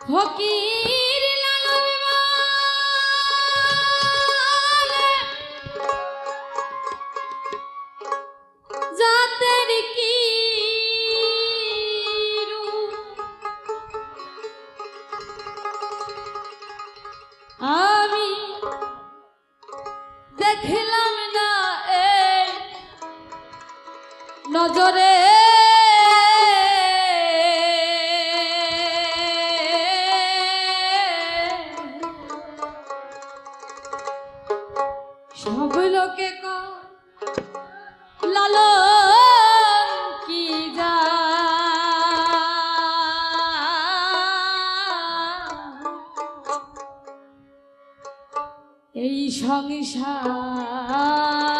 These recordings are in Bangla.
ফকির কি আমি দেখলাম না এ নজরে সংসার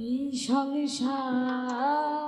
এই সংসার